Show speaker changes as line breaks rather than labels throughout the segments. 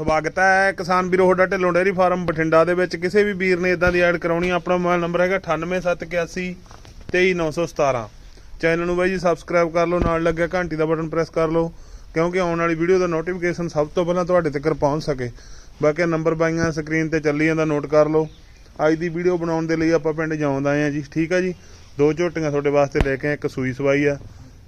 ਸਵਾਗਤ ਹੈ ਕਿਸਾਨ ਵੀਰੋ ਹੋਡਾ ਢਿੱਲੋਂ ਡੇਅਰੀ ਫਾਰਮ ਬਠਿੰਡਾ ਦੇ ਵਿੱਚ। ਕਿਸੇ ਵੀ ਵੀਰ ਨੇ ਇਦਾਂ ਦੀ ਐਡ ਕਰਾਉਣੀ ਆ, ਆਪਣਾ ਮੋਬਾਈਲ ਨੰਬਰ ਹੈਗਾ 98781 23917 ਚੈਨਲ ਨੂੰ ਬਾਈ ਜੀ ਸਬਸਕ੍ਰਾਈਬ ਕਰ ਲਓ ਨਾਲ ਲੱਗਿਆ ਘੰਟੀ ਦਾ ਬਟਨ ਪ੍ਰੈਸ ਕਰ ਲਓ ਕਿਉਂਕਿ ਆਉਣ ਵਾਲੀ ਵੀਡੀਓ ਦਾ ਨੋਟੀਫਿਕੇਸ਼ਨ ਸਭ ਤੋਂ ਪਹਿਲਾਂ ਤੁਹਾਡੇ ਤੱਕ ਪਹੁੰਚ ਸਕੇ। ਬਾਕੀ ਨੰਬਰ ਬਾਈਆਂ ਸਕਰੀਨ ਤੇ ਚੱਲੀ ਜਾਂਦਾ ਨੋਟ ਕਰ ਲਓ। ਅੱਜ ਦੀ ਵੀਡੀਓ ਬਣਾਉਣ ਦੇ ਲਈ ਆਪਾਂ ਪਿੰਡ ਜਾਉਂਦ ਆਏ ਆ ਜੀ। ਠੀਕ ਆ ਜੀ? ਦੋ ਝੋਟੀਆਂ ਤੁਹਾਡੇ ਵਾਸਤੇ ਲੈ ਕੇ ਆਏ ਇੱਕ ਸੂਈ ਸਵਾਈ ਆ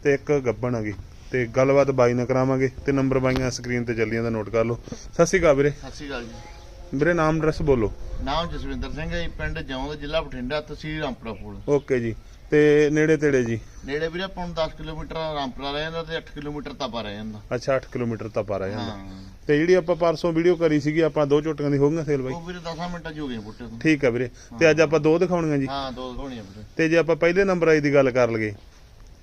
ਤੇ ਇੱਕ ਗੱਬਣ ਹੈਗੀ ਤੇ ਗੱਲਬਾਤ ਬਾਈ ਨਾਲ ਕਰਾਵਾਂਗੇ ਤੇ ਨੰਬਰ ਬਾਈਆਂ ਸਕਰੀਨ ਤੇ ਚੱਲੀ ਜਾਂਦਾ ਨੋਟ ਕਰ ਲਓ। ਸਤਿ ਸ਼੍ਰੀ ਅਕਾਲ ਵੀਰੇ।
ਸਤਿ ਸ਼੍ਰੀ ਅਕਾਲ ਜੀ।
ਵੀਰੇ ਨਾਮ ਐਡਰੈਸ ਬੋਲੋ।
ਨਾਮ ਜਸਵਿੰਦਰ ਸਿੰਘ ਹੈ ਜੀ ਪਿੰਡ ਜੌਂਦ ਜ਼ਿਲ੍ਹਾ ਬਠਿੰਡਾ ਤਹਿਸੀਲ ਰਾਮਪੁਰਾ ਫੂਲ
ਓਕੇ ਜੀ। ਤੇ ਨੇੜੇ ਤੇੜੇ ਜੀ?
ਨੇੜੇ ਵੀਰੇ ਆਪਾਂ ਨੂੰ 10 ਕਿਲੋਮੀਟਰ ਰਾਮਪੁਰਾ ਰਹਿ ਜਾਂਦਾ ਤੇ 8 ਕਿਲੋਮੀਟਰ ਤਪਾ ਰਹਿ ਜਾਂਦਾ।
ਅੱਛਾ 8 ਕਿਲੋਮੀਟਰ ਤਾਂ ਪਾ ਰਿਹਾ ਜਾਂਦਾ।
ਹਾਂ।
ਤੇ ਜਿਹੜੀ ਆਪਾਂ ਪਰਸੋਂ ਵੀਡੀਓ ਕਰੀ ਸੀਗੀ ਆਪਾਂ ਦੋ ਝੋਟੀਆਂ ਦੀ ਹੋ ਗਈਆਂ ਸੇਲ ਬਾਈ?
ਉਹ ਵੀਰੇ 10 ਮਿੰਟਾਂ ਚ ਹੋ ਗਏ ਬੁੱਟੇ ਤੋਂ।
ਠੀਕ ਹੈ ਵੀਰੇ। ਤੇ ਅੱਜ ਆਪਾਂ ਦੋ ਦਿਖਾਉਣੀਆਂ ਜੀ?
ਹਾਂ ਦੋ ਹੋਣੀਆਂ ਵੀਰੇ।
ਤੇ ਜੇ ਆਪਾਂ ਪਹਿਲੇ ਨੰਬਰ ਆਈ ਦੀ ਗੱਲ ਕਰ ਲਈਏ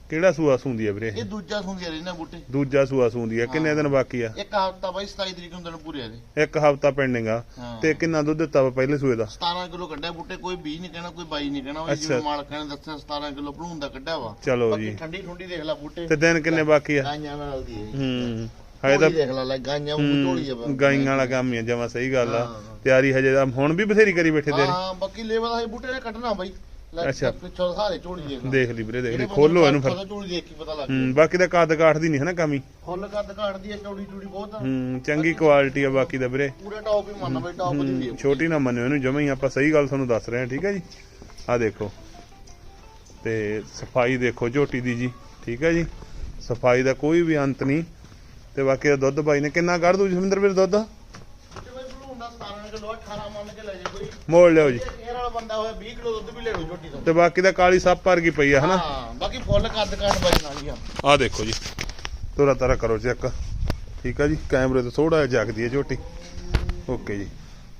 ਕਿਹੜਾ ਸੂਆ ਸੂੰਦੀ ਹੈ ਵੀਰੇ?
ਇਹ ਦੂਜਾ ਸੁਣਦੀ ਰਹੀ ਨਾ ਬੁੱਟੇ।
ਦੂਜਾ ਸੂਆ ਸੂੰਦੀ ਹੈ ਕਿੰਨੇ ਦਿਨ ਬਾਕੀ ਆ?
ਇੱਕ ਹਫ਼ਤਾ ਬਾਈ 27 ਤਰੀਕ ਨੂੰ ਦਿਨ ਪੂਰੇ ਆ ਜੀ
ਇੱਕ ਹਫਤਾ ਪੈਂਡਿੰਗ ਆ।
ਹਾਂ।
ਤੇ ਕਿੰਨਾ ਦੁੱਧ ਦਿੱਤਾ ਵਾ ਪਹਿਲੇ ਸੂਏ ਦਾ?
17 ਕਿਲੋ ਕੱਢਿਆ ਬੁੱਟੇ ਕੋਈ 20 ਨਹੀਂ ਕਹਿਣਾ ਕੋਈ 22 ਨਹੀਂ ਕਹਿਣਾ ਉਹ
ਅੱਛਾ।
ਜਿਵੇਂ ਮਾਲਕਾਂ ਨੇ ਦੱਸਿਆ 17 ਕਿਲੋ ਭਲੂਣ ਦਾ ਕੱਢਿਆ ਵਾ।
ਚਲੋ
ਬਾਕੀ
ਜੀ
ਠੰਡੀ ਠੁੰਡੀ ਦੇਖ ਲੈ ਬੁੱਟੇ।
ਤੇ ਦਿਨ ਕਿੰਨੇ ਬਾਕੀ ਆ?
ਗਾਈਆਂ ਨਾਲ ਦੀ ਹੈ
ਹੂੰ। ਹਜੇ ਤਾਂ
ਢੋਲੀ ਦੇਖ ਲੈ ਲੈ ਗਾਈਆਂ ਉਹ ਢੋਲੀ ਆ
ਹੂੰ, ਗਾਈਆਂ ਵਾਲਾ ਕੰਮ ਹੀ ਆ ਜਮਾ ਸਹੀ ਗੱਲ ਆ।
ਹਾਂ।
ਤਿਆਰੀ ਹਜੇ ਦਾ ਹੁਣ ਵੀ ਬਥੇਰੀ ਕਰੀ ਬੈਠੇ ਤੇਰੇ।
ਹਾਂ ਬਾਕੀ ਲੇਵਲ ਦਾ ਬੂਟੇ ਨੇ ਕੱਢਣਾ ਬਾਈ।
ਅੱਛਾ।
ਪਿੱਛੋਂ ਸਾਰੇ ਝੋਲੀ ਦੇਖ
ਦੇਖ ਲਈ ਵੀਰੇ ਦੇਖ ਲਈ। ਖੋਲੋ ਇਹਨੂੰ ਫਿਰ।
ਨੂੰ ਝੋਲੀ ਦੇਖ ਕੇ ਪਤਾ ਲੱਗ
ਹੂੰ ਬਾਕੀ ਦਾ ਕੱਦ ਕਾਠ ਦੀ ਨਹੀਂ ਹੈ ਨਾ ਕਮੀ।
ਫੁੱਲ ਕੱਦ ਘਾੜਦੀ ਹੈ ਚੌੜੀ ਚੌੜੀ ਬਹੁਤ।
ਹੂੰ ਚੰਗੀ ਕੁਆਲਿਟੀ ਆ ਬਾਕੀ ਦਾ ਵੀਰੇ।
ਪੂਰੇ ਟੌਪ ਹੀ ਮੰਨ ਬਈ ਟੌਪ ਦੀ ਵੀ
ਛੋਟੀ ਨਾ ਮੰਨਿਓ ਇਹਨੂੰ ਜਮਾ ਹੀ ਆਪਾਂ ਸਹੀ ਗੱਲ ਤੁਹਾਨੂੰ ਦੱਸ ਰਹੇ ਹਾਂ ਠੀਕ ਹੈ ਜੀ? ਆ ਦੇਖੋ। ਤੇ ਸਫ਼ਾਈ ਦੇਖੋ ਝੋਟੀ ਦੀ ਜੀ ਠੀਕ ਹੈ ਜੀ? ਸਫ਼ਾਈ ਦਾ ਕੋਈ ਵੀ ਅੰਤ ਨਹੀਂ। ਤੇ ਬਾਕੀ ਦਾ ਦੁੱਧ ਬਾਈ ਨੇ ਕਿੰਨਾ ਕੱਢ ਦੂ ਜਸਵਿੰਦਰ ਵੀਰ ਦੁੱਧ?
ਤੇ ਬਈ ਬਲੂ ਹੁੰਦਾ 17 ਕਿਲੋ 18 ਮੰਨ ਕੇ ਲੈ ਜਾ ਕੋਈ
ਮੋੜ ਲਿਓ ਜੀ।
ਇਹ ਵਾਲਾ ਬੰਦਾ ਹੋਇਆ 20 ਕਿਲੋ ਦੁੱਧ ਵੀ ਲੈ ਲੂ ਝੋਟੀ ਤੋਂ।
ਤੇ ਬਾਕੀ ਦਾ ਕਾਲੀ ਸੱਪ ਵਰਗੀ ਪਈ ਆ ਹਨਾ?
ਹਾਂ ਬਾਕੀ ਫੁੱਲ ਕੱਦ ਕਾਠ ਬਜਣ ਵਾਲੀ ਆ।
ਆ ਦੇਖੋ ਜੀ। ਤੋਰਾ ਤਾਰਾ ਕਰੋ ਚੈੱਕ। ਠੀਕ ਆ ਜੀ ਕੈਮਰੇ ਤੇ ਥੋੜਾ ਜਿਹਾ ਜਗਦੀ ਹੈ ਝੋਟੀ। ਓਕੇ ਜੀ।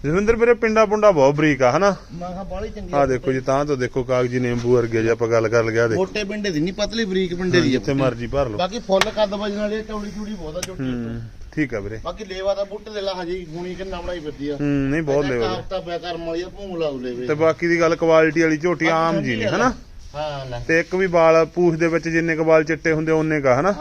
ਜਸਵਿੰਦਰ ਵੀਰੇ ਪਿੰਡਾ ਪੁੰਡਾ ਬਹੁਤ ਬਰੀਕ ਆ ਹਨਾ?
ਮੈਂ ਕਿਹਾ ਬਾਲੀ ਚੰਗੀ
ਆ। ਦੇਖੋ ਜੀ ਤਾਂ ਤੋਂ ਦੇਖੋ ਕਾਗਜੀ ਨਿੰਬੂ ਵਰਗੇ ਜੇ ਆਪਾਂ ਗੱਲ ਕਰ ਲਗਿਆ ਦੇ
ਮੋਟੇ ਪਿੰਡੇ ਦੀ ਨਹੀਂ ਪਤਲੀ ਬਰੀਕ ਪਿੰਡੇ ਦੀ
ਜਿੱਥੇ ਮਰਜ਼ੀ ਭਰ ਲਓ।
ਬਾਕੀ ਫੁੱਲ ਕੱਦ ਬਜਣ ਵਾਲੀ ਚੌੜੀ ਚੌੜੀ ਬਹੁਤ ਆ
ਹੂੰ ਠੀਕ ਆ ਵੀਰੇ।
ਬਾਕੀ ਲੇਵਾ ਦਾ ਬੂਟੇ ਦੇ ਲਾ ਹਜੇ ਹੁਣੀ ਕਿੰਨਾ ਬਣਾਈ ਫਿਰਦੀ ਆ।
ਹੂੰ ਨਹੀਂ ਬਹੁਤ ਲੈਵਲ
ਹਫਤਾ ਪਿਆ ਕਰਮ ਵਾਲੀ ਆ ਭੂੰਗ ਲਾਉ ਲੈਵੇ
ਤੇ ਬਾਕੀ ਦੀ ਗੱਲ ਕੁਆਲਿਟੀ ਵਾਲੀ ਝੋਟੀ ਆਮ ਜੀ ਨਹੀਂ ਹਨਾ?
ਹਾਂ ਲੈ।
ਤੇ ਇੱਕ ਵੀ ਵਾਲ ਪੂਛ ਦੇ ਵਿੱਚ ਜਿੰਨੇ ਕ ਵਾਲ ਚਿੱਟੇ ਹੁੰਦੇ ਉਹਨੇ ਕਾ ਹਨਾ?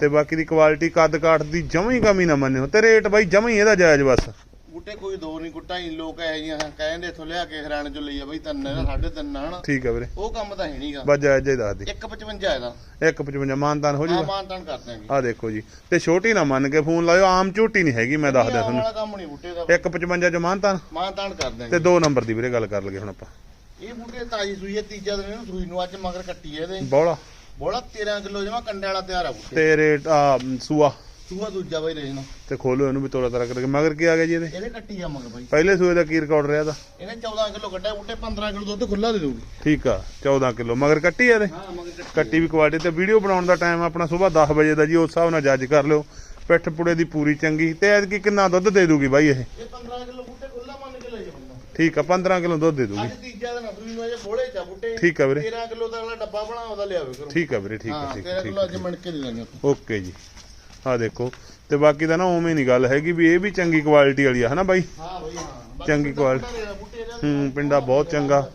ਤੇ ਬਾਕੀ ਦੀ ਕੁਆਲਿਟੀ ਕੱਦ ਕਾਠ ਦੀ ਜਮਾਂ ਹੀ ਕਮੀ ਨਾ ਮੰਨਿਓ। ਤੇ ਰੇਟ ਬਾਈ ਜਮਾਂ ਹੀ ਇਹਦਾ ਜਾਇਜ਼ ਬਸ।
ਬੂਟੇ ਕੋਈ ਦੋ ਨਹੀਂ ਗੁੱਟਾਂ ਹੀ ਲੋਕ ਇਹ ਜੀਆਂ ਕਹਿੰਦੇ ਇਥੋਂ ਲਿਆ ਕੇ ਹਰਿਆਣੇ ਚੋਂ ਲਈ ਆ ਬਈ ਤਿੰਨ ਇਹਦਾ ਸਾਢੇ ਤਿੰਨ ਆ ਹਨਾ?
ਠੀਕ ਆ ਵੀਰੇ।
ਉਹ ਕੰਮ ਤਾਂ ਹੈ ਨਹੀਂਗਾ।
ਬਸ ਜਾਇਜ਼ ਹੀ ਦੱਸ ਦੇ।
155 ਇਹਦਾ।
155 ਮਾਨਤਾਨ ਹੋ
ਹਾਂ
ਜੂਗਾ।
ਮਾਨਤਾਨ ਕਰ ਦਾਂਗੇ
ਆ ਦੇਖੋ ਜੀ ਤੇ ਛੋਟੀ ਨਾ ਮੰਨ ਕੇ ਫੋਨ ਲਾਇਓ ਆਮ ਝੋਟੀ ਨਹੀਂ ਹੈਗੀ ਮੈਂ ਦੱਸ ਦਿਆਂ ਤੁਹਾਨੂੰ।
ਵਾਲਾ ਕੰਮ ਨਹੀਂ ਬੂਟੇ ਦਾ।
155 ਚ ਮਾਨਤਾਨ।
ਮਾਨਤਾਨ ਕਰ
ਤੇ
ਦਾਂਗੇ
ਦੋ ਨੰਬਰ ਦੀ ਵੀਰੇ ਗੱਲ ਕਰ ਲਗੇ ਹੁਣ ਆਪਾਂ।
ਇਹ ਬੂਟੇ ਤਾਜੀ ਸੂਈ ਹੈ ਤੀਜਾ ਦਿਨ ਇਹਨੂੰ ਸੂਈ ਨੂੰ ਅੱਜ ਮਗਰ ਕੱਟੀ ਹੈ ਇਹਦੇ।
ਬੋਲਾ
ਬੋਲਾ 13 ਕਿਲੋ ਜਮਾ ਕੰਡੇ ਵਾਲਾ ਤਿਆਰ ਆ ਬੂਟੇ।
ਤੇ ਰੇਟ ਆ ਸੂਆ
ਦੂਜਾ ਬਈ ਰੇਜਣਾ
ਤੇ ਖੋਲੋ ਇਹਨੂੰ ਵੀ ਤੋੜਾ ਤਰਾ ਕਰਕੇ। ਮਗਰ ਕੀ ਆ ਗਿਆ ਜੀ ਇਹਦੇ?
ਇਹਦੇ ਕੱਟੀ ਆ ਮਗਰ ਬਈ।
ਪਹਿਲੇ ਸੂਏ ਦਾ ਕੀ ਰਿਕਾਰਡ ਰਿਹਾ ਦਾ
ਇਹਨੇ 14 ਕਿਲੋ ਕੱਢਿਆ ਬੂਟੇ 15 ਕਿਲੋ ਦੁੱਧ ਖੁੱਲਾ ਦੇ ਦੂਗੀ
ਠੀਕ ਆ 14 ਕਿਲੋ। ਮਗਰ ਕੱਟੀ ਆ ਇਹਦੇ?
ਹਾਂ ਮਗਰ ਕੱਟੀ
ਕੱਟੀ ਵੀ ਕੁਆਲਿਟੀ ਤੇ ਵੀਡੀਓ ਬਣਾਉਣ ਦਾ ਟਾਈਮ ਆਪਣਾ ਸਵੇਰ 10 ਵਜੇ ਦਾ ਜੀ ਉਸ ਹਿਸਾਬ ਨਾਲ ਜੱਜ ਕਰ ਲਿਓ। ਪਿੱਠ ਪੁੜੇ ਦੀ ਪੂਰੀ ਚੰਗੀ। ਤੇ ਐਤਕੀ ਕਿੰਨਾ ਦੁੱਧ ਦੇ ਦੂਗੀ ਬਾਈ ਇਹ?
ਇਹ 15 ਕਿਲੋ ਬੂਟੇ ਖੁੱਲਾ ਮੰਨ ਕੇ ਲੈ ਜਾ ਬੰਦਾ।
ਠੀਕ ਆ 15 ਕਿਲੋ ਦੁੱਧ ਦੇ ਦੂਗੀ
ਅੱਜ ਤੀਜਾ ਦਿਨ ਸੂਈ ਨੂੰ ਅਜੇ ਬੋਲੇ ਚਾ ਬੂਟੇ।
ਠੀਕ ਆ ਵੀਰੇ।
13 ਕਿਲੋ ਦਾ ਅਗਲਾ ਡੱਬਾ ਬਣਾ ਉਹਦਾ ਲਿਆਵੇ ਕਰੋ
ਠੀਕ ਆ ਵੀਰੇ ਠੀਕ ਆ ਠੀਕ
13
ਆ
ਕਿਲੋ
ਠੀਕ
ਅੱਜ ਮਿਣ ਕੇ ਦੇ ਦਾਂਗੇ
ਓਕੇ ਜੀ। ਆ ਦੇਖੋ। ਤੇ ਬਾਕੀ ਦਾ ਨਾ ਉਵੇਂ ਨਹੀਂ ਗੱਲ ਹੈਗੀ ਵੀ ਇਹ ਵੀ ਚੰਗੀ ਕੁਆਲਿਟੀ ਵਾਲੀ ਆ ਹਨਾ ਬਾਈ?
ਹਾਂ ਬਈ ਹਾਂ। ਬਾਕੀ
ਚੰਗੀ ਕੁਆਲਿਟੀ ਹੂੰ ਪਿੰਡਾ ਬਹੁਤ ਚੰਗਾ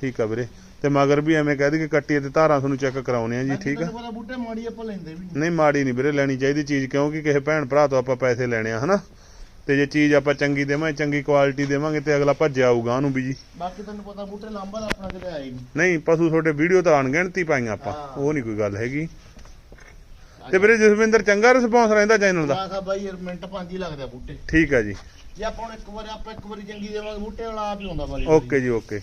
ਠੀਕ ਆ ਵੀਰੇ। ਤੇ ਮਗਰ ਵੀ ਐਵੇਂ ਕਹਿ ਦੇ ਕਿ ਕੱਟੀ ਤੇ ਧਾਰਾਂ ਤੁਹਾਨੂੰ ਚੈੱਕ ਕਰਾਉਣੇ ਆ ਜੀ ਠੀਕ ਆ?
ਦੁਬਾਰਾ ਬੂਟੇ ਮਾੜੀ ਆਪਾਂ ਲੈਂਦੇ ਵੀ ਨਹੀਂ।
ਮਾੜੀ ਨਹੀਂ ਵੀਰੇ ਲੈਣੀ ਚਾਹੀਦੀ ਚੀਜ਼ ਕਿਉਂਕਿ ਕਿਸੇ ਭੈਣ ਭਰਾ ਤੋਂ ਆਪਾਂ ਪੈਸੇ ਲੈਣੇ ਆ ਹਨਾ? ਤੇ ਜੇ ਚੀਜ਼ ਆਪਾਂ ਚੰਗੀ ਦੇਵਾਂਗੇ ਚੰਗੀ ਕੁਆਲਿਟੀ ਦੇਵਾਂਗੇ ਤੇ ਅਗਲਾ ਭੱਜਿਆ ਆਊਗਾ ਉਹਨੂੰ ਵੀ ਜੀ।
ਬਾਕੀ ਤੈਨੂੰ ਪਤਾ ਬੂਟੇ ਲਾਂਬਾ ਦਾ ਆਪਣਾ ਕਿਤੇ ਆਏ ਨਹੀਂ।
ਪਸ਼ੂ ਤੁਹਾਡੇ ਵੀਡੀਓ ਤਾਂ ਅਣਗਿਣਤੀ ਪਾਈਆਂ ਆਪਾਂ। ਉਹ ਨਹੀਂ ਕੋਈ ਗੱਲ ਹੈਗੀ। ਤੇ ਵੀਰੇ ਜਸਵਿੰਦਰ ਚੰਗਾ ਰਿਸਪੌਂਸ ਰਹਿੰਦਾ ਚੈਨਲ ਦਾ।
ਕਿਹਾ ਬਾਈ ਯਾਰ ਮਿੰਟ ਪੰਜ ਹੀ ਲੱਗਦਾ ਬੂਟੇ।
ਠੀਕ ਆ ਜੀ।
ਜੇ ਆਪਾਂ ਹੁਣ ਇੱਕ ਵਾਰ ਆਪਾਂ ਇੱਕ ਵਾਰੀ ਚੰਗੀ ਦੇਵਾਂਗੇ ਬੂਟੇ ਵਾਲਾ ਆਪ ਹੀ ਹੁੰਦਾ ਬਾਰੀ
ਓਕੇ ਜੀ ਓਕੇ।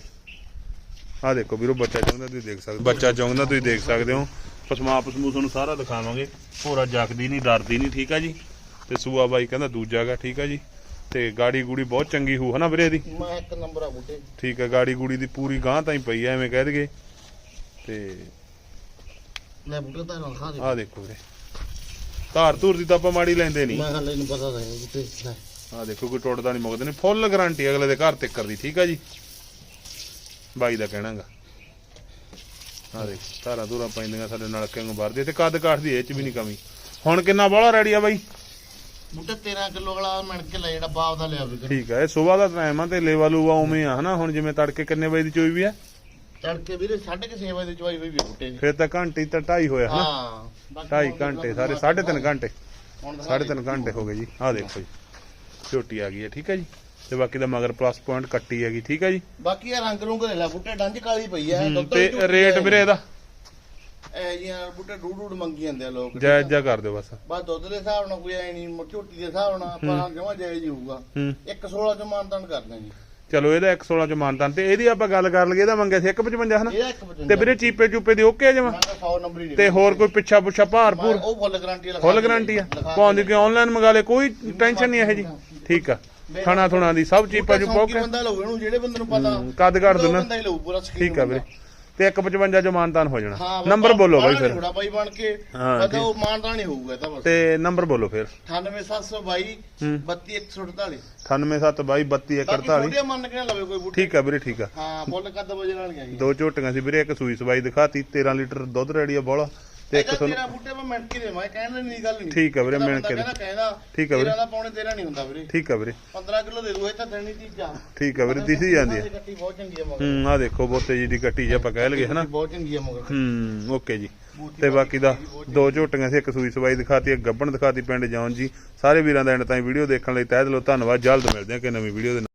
ਆ ਦੇਖੋ ਵੀਰੋ ਬੱਚਾ ਚੌਂਦਾ ਤੁਸੀਂ ਦੇਖ ਸਕਦੇ ਹੋ। ਬੱਚਾ ਚੌਂਦਾ ਤੁਸੀਂ ਦੇਖ ਸਕਦੇ ਹੋ। ਪਸਮਾ ਪਸਮੂ ਤੁਹਾਨੂੰ ਸਾਰਾ ਦਿਖਾਵਾਂਗੇ। ਭੋਰਾ ਜਗਦੀ ਨਹੀਂ ਡਰਦੀ ਨਹੀਂ ਠੀਕ ਆ ਜੀ? ਤੇ ਸੂਆ ਬਾਈ ਕਹਿੰਦਾ ਦੂਜਾ ਗਾ ਠੀਕ ਆ ਜੀ? ਤੇ ਗਾੜੀ ਗੂੜੀ ਬਹੁਤ ਚੰਗੀ ਹੋਊ ਹਨਾ ਵੀਰੇ ਦੀ
ਮੈਂ ਇੱਕ ਨੰਬਰ ਆ ਬੂਟੇ।
ਠੀਕ ਆ ਗਾੜੀ ਗੂੜੀ ਦੀ ਪੂਰੀ ਗਾਂ ਤਾਂ ਹੀ ਪਈ ਐ ਐਵੇਂ ਕਹਿ ਦਈਏ। ਤੇ
ਲੈ ਬੂਟੇ ਤਾਂ ਨਾਲ ਖਾ ਦੇ।
ਆ ਦੇਖੋ ਵੀਰੇ। ਧਾਰ ਧੂਰ ਦੀ ਤਾਂ ਆਪਾਂ ਮਾੜੀ ਲੈਂਦੇ ਨਹੀਂ।
ਮੈਂ ਹਾਲੇ ਨੂੰ ਪਤਾ ਤਾਂ ਹੈ ਬੂਟੇ ਲੈ
ਆ ਦੇਖੋ ਕੋਈ ਟੁੱਟਦਾ ਨਹੀਂ ਮੁੱਕਦੇ ਨਹੀਂ। ਫੁੱਲ ਗਾਰੰਟੀ ਅਗਲੇ ਦੇ ਘਰ ਤੱਕ ਦੀ ਠੀਕ ਆ ਜੀ? ਬਾਈ ਦਾ ਕਹਿਣਾਗਾ। ਆ ਦੇਖ ਧਾਰਾਂ ਧੂਰਾਂ ਪੈਂਦੀਆਂ ਸਾਡੇ ਨਲਕੇ ਨੂੰ ਭਰਦੇ ਤੇ ਕੱਦ ਕਾਠ ਦੀ ਇਹ ਚ ਵੀ ਨਹੀਂ ਕਮੀ। ਹੁਣ ਕਿੰਨਾ ਬੋਲਾ ਰੈਡੀ ਆ ਬਾਈ?
ਬੂਟੇ 13 ਕਿਲੋ ਵਾਲਾ ਮਿਣ ਕੇ ਲੈ ਜਿਹੜਾ ਬਾਪ ਦਾ ਲਿਆ ਵੀ
ਠੀਕ ਆ ਇਹ ਸਵੇਰ ਦਾ ਟਾਈਮ ਆ ਤੇ ਲੇਵਾ ਲੂਵਾ ਉਵੇਂ ਆ ਹਨਾ? ਹੁਣ ਜਿਵੇਂ ਤੜਕੇ ਕਿੰਨੇ ਵਜੇ ਦੀ ਚੋਈ ਵੀ ਆ?
ਤੜਕੇ ਵੀਰੇ 6:30 ਵਜੇ ਦੀ ਹੋਈ ਵੀ ਬੂਟੇ ਦੀ।
ਫਿਰ ਤਾਂ ਘੰਟੀ ਤਾਂ ਢਾਈ ਹੋਇਆ ਹਨਾ?
ਹਾਂ।
ਢਾਈ ਘੰਟੇ ਸਾਰੇ
ਦਿਖਾ-
3.5 ਘੰਟੇ।
ਹੁਣ ਦਿਖਾ
ਸਾਢੇ
ਦੇ।
ਤਿੰਨ ਘੰਟੇ ਹੋ ਗਏ ਜੀ। ਆ ਦੇਖੋ ਜੀ। ਝੋਟੀ ਆ ਗਈ ਹੈ ਠੀਕ ਹੈ ਜੀ? ਤੇ ਬਾਕੀ ਦਾ ਮਗਰ ਪਲੱਸ ਪੁਆਇੰਟ ਕੱਟੀ ਹੈਗੀ ਠੀਕ ਹੈ ਜੀ?
ਬਾਕੀ ਇਹ ਰੰਗ ਰੂੰਗ ਦੇ ਲੈ ਬੁੱਟੇ ਡੰਜ ਕਾਲੀ ਪਈ
ਹੂੰ, ਤੇ ਰੇਟ। ਵੀਰੇ ਇਹਦਾ?
ਇਹ ਜੀਆਂ ਬੁੱਟੇ ਡੂਡ ਡੂਡ ਮੰਗੀ ਜਾਂਦੇ ਆ ਲੋਕ।
ਜਾਇਜ਼ ਜਾ ਕਰ ਦਿਓ ਬਸ।
ਬਸ ਦੁੱਧ ਦੇ ਹਿਸਾਬ ਨਾਲ ਕੋਈ ਐ ਨਹੀਂ ਝੋਟੀ ਦੇ ਹਿਸਾਬ ਨਾਲ ਆਪਾਂ ਜਮਾ ਜਾਇਜ਼ ਹੀ ਹੋਊਗਾ।
ਹੂੰ।
116 ਚ ਮਾਨਤਾਨ ਕਰਦੇ ਜੀ
ਚਲੋ ਇਹਦਾ 116 ਚ ਮਾਨਤਾਨ ਤੇ ਇਹਦੀ ਆਪਾਂ ਗੱਲ ਕਰ ਲਈਏ ਇਹਦਾ ਮੰਗਿਆ ਸੀ 155 ਹਨਾ?
ਇਹਦਾ 155
ਤੇ ਵੀਰੇ ਚੀਪੇ ਚੂਪੇ ਦੀ ਓਕੇ ਜਮਾ?
ਮੈਂ ਤਾਂ 100 ਨੰਬਰ ਹੀ ਨਹੀਂ
ਤੇ ਹੋਰ ਕੋਈ ਪਿੱਛਾ ਪੁੱਛਾ ਭਾਰ
ਮੈਂ
ਭੂਰ?
ਉਹ ਫੁੱਲ ਗਾਰੰਟੀ ਲਗਾ
ਫੁੱਲ ਗਾਰੰਟੀ ਆ। ਭਾਵੇਂ ਕਿ ਆਨਲਾਈਨ ਮੰਗਾ ਲੇ ਕੋਈ ਟੈਨਸ਼ਨ ਨਹੀਂ ਇਹ ਜੀ ਠੀਕ ਆ। ਖਾਣਾ ਥੁਣਾ ਦੀ ਸਭ ਚੀਪਾ ਚੂਪਾ ਓਕੇ।
ਬੰਦਾ ਲਊ ਇਹਨੂੰ ਜਿਹੜੇ ਬੰਦੇ ਨੂੰ ਪਤਾ।
ਕੱਦ
ਉਹ
ਦੇਣਾ। ਠੀਕ ਆ ਵੀਰੇ। ਤੇ 155 ਚ ਮਾਨਤਾਨ ਹੋ ਜਾਣਾ।
ਹਾਂ
ਨੰਬਰ ਬੋਲੋ ਬਾਈ ਫਿਰ।
ਥੋੜਾ ਬਾਈ ਬਣ ਕੇ।
ਹਾਂ,
ਪਤਾ ਉਹ ਮਾਨਤਾ ਨਹੀਂ ਹੋਊਗਾ ਇਹ ਤਾਂ ਬਸ।
ਤੇ ਨੰਬਰ ਬੋਲੋ ਫਿਰ।
98722
ਹੂੰ।
32148
98722
ਬਾਕੀ
3241
ਛੋਟੀਆਂ ਮੰਨ ਕੇ ਨਾ ਲਵੇ ਕੋਈ ਬੂਟੀ।
ਠੀਕ ਆ ਵੀਰੇ ਠੀਕ ਆ।
ਹਾਂ ਫੁੱਲ ਕੱਦ ਵਜੇ ਨਾਲ ਆਈ
ਦੋ ਝੋਟੀਆਂ ਸੀ ਵੀਰੇ ਇੱਕ ਸੂਈ ਸਵਾਈ ਦਿਖਾਤੀ 13 ਲੀਟਰ ਦੁੱਧ ਰੈਡੀ ਆ ਬੋਲਾ। ਤੇ ਇੱਕ ਤੁਹਾਨੂੰ
ਤੇਰਾ ਬੂਟੇ ਮੈਂ ਮਿੰਟ ਕੇ ਦੇਵਾਂ ਇਹ ਕਹਿਣ ਦੀ ਨਹੀਂ ਗੱਲ ਨਹੀਂ।
ਠੀਕ ਆ ਵੀਰੇ, ਮਿਣ ਕੇ ਦੇ।
ਕਹਿੰਦਾ ਕਹਿੰਦਾ
ਠੀਕ ਆ ਵੀਰੇ।
ਤੇਰਾ ਦਾ ਪੌਣੇ ਤੇਰਾ ਨਹੀਂ ਹੁੰਦਾ ਵੀਰੇ।
ਠੀਕ ਆ ਵੀਰੇ।
15 ਕਿਲੋ ਦੇ ਦੂ ਇਹ ਤਾਂ ਦੇਣੀ ਚੀਜ਼ਾਂ
ਠੀਕ ਆ ਵੀਰੇ ਦਿਸੀ ਜਾਂਦੀ ਆ।
ਕੱਟੀ ਬਹੁਤ ਚੰਗੀ ਆ ਮਗਰ।
ਹੂੰ ਆ ਦੇਖੋ ਬੋਤੇ ਜੀ ਦੀ ਕੱਟੀ ਜੇ ਆਪਾਂ ਕਹਿ ਲਈਏ ਹਨਾ।
ਬਹੁਤ ਚੰਗੀ ਆ ਮਗਰ।
ਹੂੰ ਓਕੇ ਜੀ। ਤੇ ਬਾਕੀ ਦਾ ਦੋ ਝੋਟੀਆਂ ਸੀ ਇੱਕ ਸੂਈ ਸਵਾਈ ਦਿਖਾਤੀ ਇੱਕ ਗੱਬਣ ਦਿਖਾਤੀ ਪਿੰਡ ਜਾਉਣ ਜੀ। ਸਾਰੇ ਵੀਰਾਂ ਦਾ ਐਂਡ ਤਾਈਂ ਵੀਡੀਓ ਦੇਖਣ ਲਈ ਤਹਿ ਦਿਲੋਂ ਧੰਨਵਾਦ। ਜਲਦ ਮਿਲਦੇ ਹਾਂ ਕਿ ਨਵੀਂ ਵੀਡੀਓ ਦੇ ਨਾਲ।